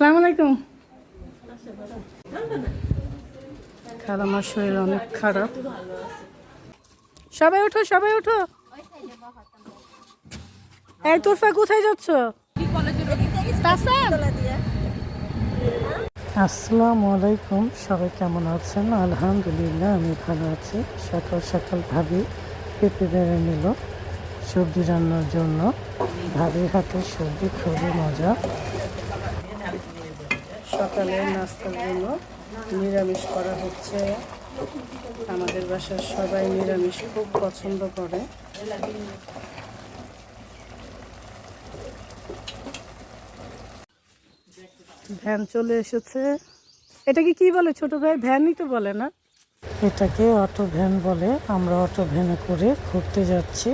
সালাম আলাইকুম। খালামার শরীর অনেক খারাপ। সবাই ওঠো সবাই ওঠো। এই তোরফা, কোথায় যাচ্ছ? আসসালামু আলাইকুম, সবাই কেমন আছেন? আলহামদুলিল্লাহ, আমি ভালো আছি। সকাল সকাল ভাবি পেঁপে বেড়ে নিল সবজি রান্নার জন্য। ভাবির হাতে সবজি, খুবই মজা। সকালে নাস্তার জন্য নিরামিষ করা হচ্ছে। আমাদের বাসার সবাই নিরামিষ খুব পছন্দ করে। ভ্যান চলে এসেছে। এটাকে কি বলে ছোট ভাই? ভ্যানই তো বলে না। এটাকে অটো ভ্যান বলে। আমরা অটো ভ্যানে করে ঘুরতে যাচ্ছি।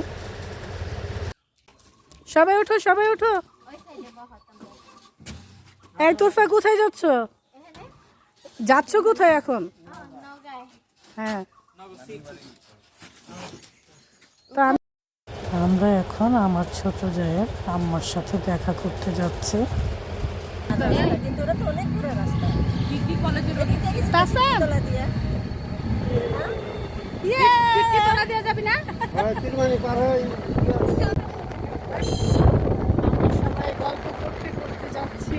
সবাই ওঠো সবাই ওঠো। এই তোরফা কোথায় যাচ্ছ? যাচ্ছ কোথায় এখন? হ্যাঁ। আমরা এখন আমার ছোট জায়ের আম্মার সাথে দেখা করতে যাচ্ছি। সবাই গল্প করতে করতে যাচ্ছি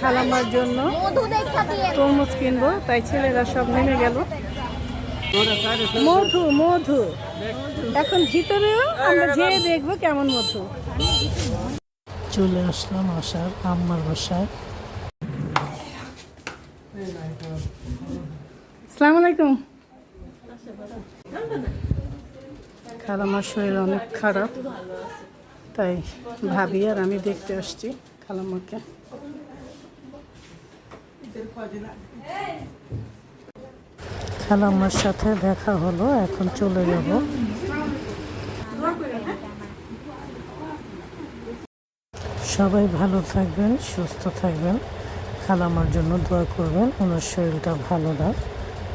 খালামার জন্য তরমুজ কিনবো তাই ছেলেরা সব নেমে গেল। মধু মধু। এখন ভিতরেও আমরা যেয়ে দেখব কেমন মধু। চলে আসলাম আসার আম্মার বাসায়। সালাম আলাইকুম। খালামার শরীর অনেক খারাপ তাই ভাবি আর আমি দেখতে আসছি খালাম্মাকে। খালাম্মার সাথে দেখা হলো, এখন চলে যাব। সবাই ভালো থাকবেন, সুস্থ থাকবেন। খালামার জন্য দোয়া করবেন, ওনার শরীরটা ভালো না।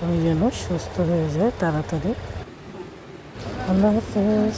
উনি যেন সুস্থ হয়ে যায় তাড়াতাড়ি। আল্লাহ হাফেজ।